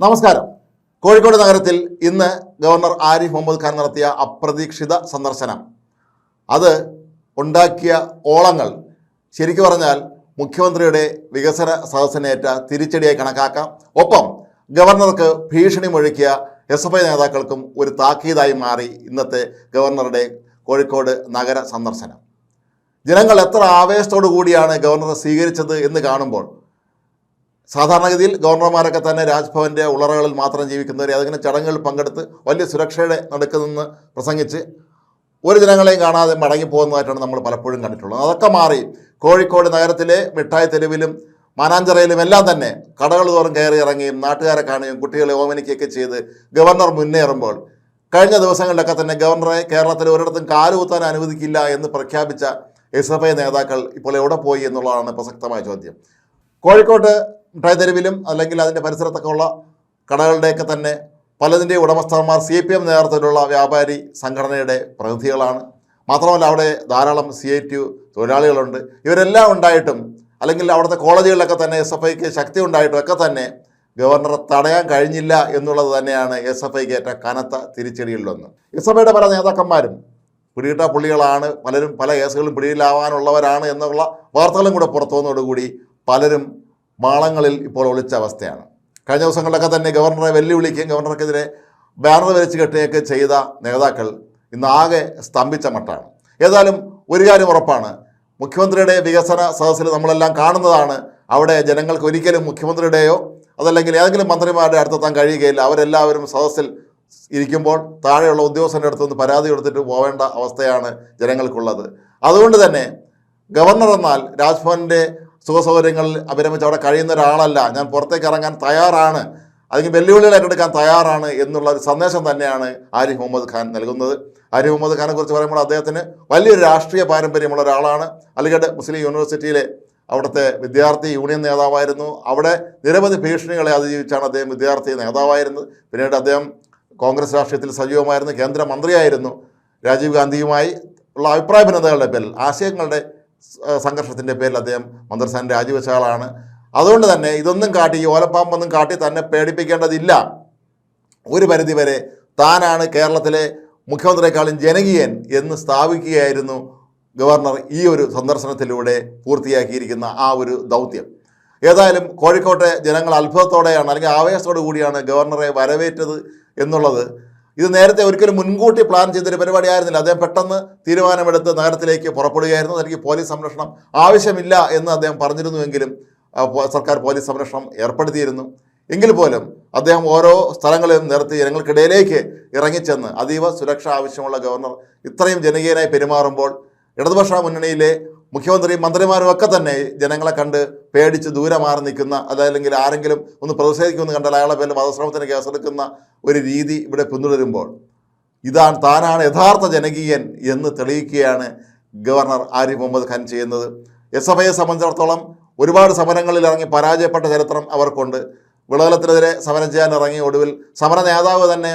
നമസ്കാരം. കോഴിക്കോട് നഗരത്തിൽ ഇന്ന് ഗവർണർ ആരിഫ് മുഹമ്മദ് ഖാൻ നടത്തിയ അപ്രതീക്ഷിത സന്ദർശനം. അത് ഉണ്ടാക്കിയ ഓളങ്ങൾ. ശരിക്കു പറഞ്ഞാൽ മുഖ്യമന്ത്രിയുടെ വികസന സദസ്സിനേറ്റ തിരിച്ചടിയായി കണക്കാക്കാം. ഒപ്പം ഗവർണർക്ക് ഭീഷണി മുഴക്കിയ എസ് എഫ് ഐ നേതാക്കൾക്കും ഒരു താക്കീതായി മാറി ഇന്നത്തെ ഗവർണറുടെ കോഴിക്കോട് നഗര സന്ദർശനം. ജനങ്ങൾ എത്ര ആവേശത്തോടു കൂടിയാണ് ഗവർണറെ സ്വീകരിച്ചത് എന്ന് കാണുമ്പോൾ സാധാരണഗതിയിൽ ഗവർണർമാരൊക്കെ തന്നെ രാജ്ഭവന്റെ ഉളറകളിൽ മാത്രം ജീവിക്കുന്നവർ അതിങ്ങനെ ചടങ്ങുകളിൽ പങ്കെടുത്ത് വലിയ സുരക്ഷയുടെ നടുക്ക് നിന്ന് പ്രസംഗിച്ച് ഒരു ജനങ്ങളെയും കാണാതെ മടങ്ങിപ്പോകുന്നതായിട്ടാണ് നമ്മൾ പലപ്പോഴും കണ്ടിട്ടുള്ളത്. അതൊക്കെ മാറി കോഴിക്കോട് നഗരത്തിലെ മിഠായി തെരുവിലും മാനാഞ്ചിറയിലും എല്ലാം തന്നെ കടകൾ തോറും കയറി ഇറങ്ങിയും നാട്ടുകാരെ കാണുകയും കുട്ടികളെ ഓമനിക്കുകയൊക്കെ ചെയ്ത് ഗവർണർ മുന്നേറുമ്പോൾ കഴിഞ്ഞ ദിവസങ്ങളിലൊക്കെ തന്നെ ഗവർണറെ കേരളത്തിൽ ഒരിടത്തും കാലുകുത്താൻ അനുവദിക്കില്ല എന്ന് പ്രഖ്യാപിച്ച എസ് എഫ് ഐ നേതാക്കൾ ഇപ്പോൾ എവിടെ പോയി എന്നുള്ളതാണ് പ്രസക്തമായ ചോദ്യം. കോഴിക്കോട്ട് മിഠായി തെരുവിലും അല്ലെങ്കിൽ അതിന്റെ പരിസരത്തൊക്കെ ഉള്ള കടകളുടെയൊക്കെ തന്നെ പലതിന്റെ ഉടമസ്ഥന്മാർ സി പി എം നേതൃത്വത്തിലുള്ള വ്യാപാരി സംഘടനയുടെ പ്രതിനിധികളാണ്. മാത്രമല്ല അവിടെ ധാരാളം സി ഐ ടി തൊഴിലാളികളുണ്ട്. ഇവരെല്ലാം ഉണ്ടായിട്ടും അല്ലെങ്കിൽ അവിടുത്തെ കോളേജുകളിലൊക്കെ തന്നെ എസ് എഫ് ഐക്ക് ശക്തി ഉണ്ടായിട്ടും ഒക്കെ തന്നെ ഗവർണറെ തടയാൻ കഴിഞ്ഞില്ല എന്നുള്ളത് തന്നെയാണ് എസ് എഫ് ഐക്ക് ഏറ്റ കനത്ത തിരിച്ചടികളിലൊന്ന് എസ് എഫ് ഐയുടെ പല നേതാക്കന്മാരും പിടിയിട്ട പുള്ളികളാണ്. പലരും പല കേസുകളും പിടിയിലാവാനുള്ളവരാണ് എന്നുള്ള വാർത്തകളും കൂടെ പുറത്തു വന്നതോടുകൂടി പലരും മാളങ്ങളിൽ ഇപ്പോൾ ഒളിച്ച അവസ്ഥയാണ്. കഴിഞ്ഞ ദിവസങ്ങളിലൊക്കെ തന്നെ ഗവർണറെ വെല്ലുവിളിക്കുകയും ഗവർണർക്കെതിരെ ബാനർ വരച്ച് കെട്ടുകയൊക്കെ ചെയ്ത നേതാക്കൾ ഇന്ന് ആകെ സ്തംഭിച്ച മട്ടാണ്. ഏതായാലും ഒരു കാര്യം ഉറപ്പാണ്. മുഖ്യമന്ത്രിയുടെ വികസന സദസ്സിൽ നമ്മളെല്ലാം കാണുന്നതാണ്. അവിടെ ജനങ്ങൾക്ക് ഒരിക്കലും മുഖ്യമന്ത്രിയുടെയോ അതല്ലെങ്കിൽ ഏതെങ്കിലും മന്ത്രിമാരുടെ അടുത്തെത്താൻ കഴിയുകയില്ല. അവരെല്ലാവരും സദസ്സിൽ ഇരിക്കുമ്പോൾ താഴെയുള്ള ഉദ്യോഗസ്ഥന്റെ അടുത്തുനിന്ന് പരാതി കൊടുത്തിട്ട് പോവേണ്ട അവസ്ഥയാണ് ജനങ്ങൾക്കുള്ളത്. അതുകൊണ്ട് തന്നെ ഗവർണർ എന്നാൽ രാജ്ഭവന്റെ സുഖസൗകര്യങ്ങളിൽ അഭിരമിച്ച് അവിടെ കഴിയുന്ന ഒരാളല്ല. ഞാൻ പുറത്തേക്ക് ഇറങ്ങാൻ തയ്യാറാണ്. അല്ലെങ്കിൽ വെല്ലുവിളികൾ ഏറ്റെടുക്കാൻ തയ്യാറാണ് എന്നുള്ള ഒരു സന്ദേശം തന്നെയാണ് ആരിഫ് മുഹമ്മദ് ഖാൻ നൽകുന്നത്. ആരിഫ് മുഹമ്മദ് ഖാനെ കുറിച്ച് പറയുമ്പോൾ അദ്ദേഹത്തിന് വലിയൊരു രാഷ്ട്രീയ പാരമ്പര്യമുള്ള ഒരാളാണ്. അലിഗഡ് മുസ്ലിം യൂണിവേഴ്സിറ്റിയിലെ അവിടുത്തെ വിദ്യാർത്ഥി യൂണിയൻ നേതാവായിരുന്നു. അവിടെ നിരവധി ഭീഷണികളെ അതിജീവിച്ചാണ് അദ്ദേഹം വിദ്യാർത്ഥി നേതാവായിരുന്നത്. പിന്നീട് അദ്ദേഹം കോൺഗ്രസ് രാഷ്ട്രീയത്തിൽ സജീവമായിരുന്നു കേന്ദ്രമന്ത്രിയായിരുന്നു. രാജീവ് ഗാന്ധിയുമായി ഉള്ള അഭിപ്രായ ഭിന്നതകളുടെ പേരിൽ ആശയങ്ങളുടെ സംഘർഷത്തിന്റെ പേരിൽ അദ്ദേഹം മന്ത്രിസ്ഥാനം രാജിവെച്ച ആളാണ്. അതുകൊണ്ട് തന്നെ ഇതൊന്നും കാട്ടി ഓലപ്പാമ്പൊന്നും കാട്ടി തന്നെ പേടിപ്പിക്കേണ്ടതില്ല. ഒരു പരിധിവരെ താനാണ് കേരളത്തിലെ മുഖ്യമന്ത്രിയെക്കാളും ജനകീയൻ എന്ന് സ്ഥാപിക്കുകയായിരുന്നു ഗവർണർ ഈ ഒരു സന്ദർശനത്തിലൂടെ പൂർത്തിയാക്കിയിരിക്കുന്ന ആ ഒരു ദൗത്യം. ഏതായാലും കോഴിക്കോട്ടെ ജനങ്ങൾ അത്ഭുതത്തോടെയാണ് അല്ലെങ്കിൽ ആവേശത്തോടു കൂടിയാണ് ഗവർണറെ വരവേറ്റത് എന്നുള്ളത് ഇത് നേരത്തെ ഒരിക്കലും മുൻകൂട്ടി പ്ലാൻ ചെയ്തൊരു പരിപാടി ആയിരുന്നില്ല. അദ്ദേഹം പെട്ടെന്ന് തീരുമാനമെടുത്ത് നഗരത്തിലേക്ക് പുറപ്പെടുകയായിരുന്നു. തനിക്ക് പോലീസ് സംരക്ഷണം ആവശ്യമില്ല എന്ന് അദ്ദേഹം പറഞ്ഞിരുന്നുവെങ്കിലും സർക്കാർ പോലീസ് സംരക്ഷണം ഏർപ്പെടുത്തിയിരുന്നു. എങ്കിൽ പോലും അദ്ദേഹം ഓരോ സ്ഥലങ്ങളിലും നിർത്തി ജനങ്ങൾക്കിടയിലേക്ക് ഇറങ്ങിച്ചെന്ന് അതീവ സുരക്ഷ ആവശ്യമുള്ള ഗവർണർ ഇത്രയും ജനകീയനായി പെരുമാറുമ്പോൾ ഇടതുപക്ഷ മുന്നണിയിലെ മുഖ്യമന്ത്രിയും മന്ത്രിമാരും ഒക്കെ തന്നെ ജനങ്ങളെ കണ്ട് പേടിച്ച് ദൂരെ മാറി നിൽക്കുന്ന അതല്ലെങ്കിൽ ആരെങ്കിലും ഒന്ന് പ്രതിഷേധിക്കുമെന്ന് കണ്ടാൽ അയാളെ പേരിൽ വധശ്രമത്തിന് കേസെടുക്കുന്ന ഒരു രീതി ഇവിടെ പിന്തുടരുമ്പോൾ ഇതാണ് താനാണ് യഥാർത്ഥ ജനകീയൻ എന്ന് തെളിയിക്കുകയാണ് ഗവർണർ ആരിഫ് മുഹമ്മദ് ഖാൻ ചെയ്യുന്നത്. എസ് എഫ് ഐയെ സംബന്ധിച്ചിടത്തോളം ഒരുപാട് സമരങ്ങളിൽ ഇറങ്ങി പരാജയപ്പെട്ട ചരിത്രം അവർക്കുണ്ട്. വിളകലത്തിനെതിരെ സമരം ചെയ്യാൻ ഇറങ്ങി ഒടുവിൽ സമര നേതാവ് തന്നെ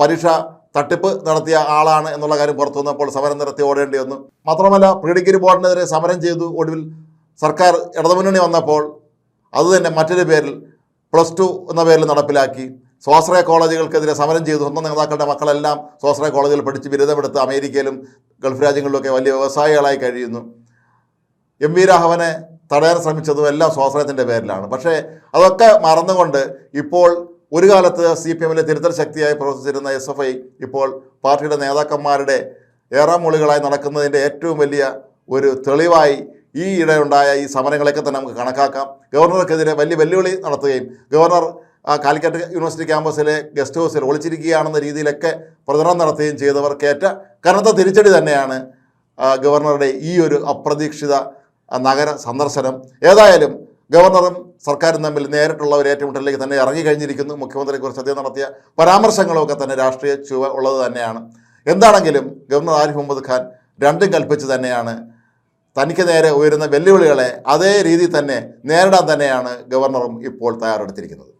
പരീക്ഷ തട്ടിപ്പ് നടത്തിയ ആളാണ് എന്നുള്ള കാര്യം പുറത്തു വന്നപ്പോൾ സമരം നടത്തി ഓടേണ്ടി വന്നു. മാത്രമല്ല പ്രീഡിഗ്രി ബോർഡിനെതിരെ സമരം ചെയ്തു. ഒടുവിൽ സർക്കാർ ഇടതുമുന്നണി വന്നപ്പോൾ അതുതന്നെ മറ്റൊരു പേരിൽ പ്ലസ് ടു എന്ന പേരിൽ നടപ്പിലാക്കി. സ്വാശ്രയ കോളേജുകൾക്കെതിരെ സമരം ചെയ്തു. സ്വന്തം നേതാക്കളുടെ മക്കളെല്ലാം സ്വാശ്രയ കോളേജിൽ പഠിച്ച് ബിരുദമെടുത്ത് അമേരിക്കയിലും ഗൾഫ് രാജ്യങ്ങളിലൊക്കെ വലിയ വ്യവസായികളായി കഴിയുന്നു. എം വി രാഘവനെ തടയാൻ ശ്രമിച്ചതും എല്ലാം സ്വാശ്രയത്തിന്റെ പേരിലാണ്. പക്ഷേ അതൊക്കെ മറന്നുകൊണ്ട് ഇപ്പോൾ ഒരു കാലത്ത് സി പി എമ്മിലെ തിരുത്തൽ ശക്തിയായി പ്രവർത്തിച്ചിരുന്ന എസ് എഫ് ഐ ഇപ്പോൾ പാർട്ടിയുടെ നേതാക്കന്മാരുടെ ഏറാമൂളികളായി നടക്കുന്നതിന്റെ ഏറ്റവും വലിയ ഒരു തെളിവായി ഈ ഇടയുണ്ടായ ഈ സമരങ്ങളെയൊക്കെ തന്നെ നമുക്ക് കണക്കാക്കാം. ഗവർണർക്കെതിരെ വലിയ വെല്ലുവിളി നടത്തുകയും ഗവർണർ കാലിക്കറ്റ് യൂണിവേഴ്സിറ്റി ക്യാമ്പസിലെ ഗസ്റ്റ് ഹൗസിൽ ഒളിച്ചിരിക്കുകയാണെന്ന രീതിയിലൊക്കെ പ്രചരണം നടത്തുകയും ചെയ്തവർക്കേറ്റ കനത്ത തിരിച്ചടി തന്നെയാണ് ഗവർണറുടെ ഈ ഒരു അപ്രതീക്ഷിത നഗര സന്ദർശനം. ഏതായാലും ഗവർണറും സർക്കാരും തമ്മിൽ നേരിട്ടുള്ള ഒരു ഏറ്റുമുട്ടലിലേക്ക് തന്നെ ഇറങ്ങിക്കഴിഞ്ഞിരിക്കുന്നു. മുഖ്യമന്ത്രിയെക്കുറിച്ച് അദ്ദേഹം നടത്തിയ പരാമർശങ്ങളൊക്കെ തന്നെ രാഷ്ട്രീയ ചുവ ഉള്ളത് തന്നെയാണ്. എന്താണെങ്കിലും ഗവർണർ ആരിഫ് മുഹമ്മദ് ഖാൻ രണ്ടും കൽപ്പിച്ച് തന്നെയാണ്. തനിക്ക് നേരെ ഉയരുന്ന വെല്ലുവിളികളെ അതേ രീതിയിൽ തന്നെ നേരിടാൻ തന്നെയാണ് ഗവർണറും ഇപ്പോൾ തയ്യാറെടുത്തിരിക്കുന്നത്.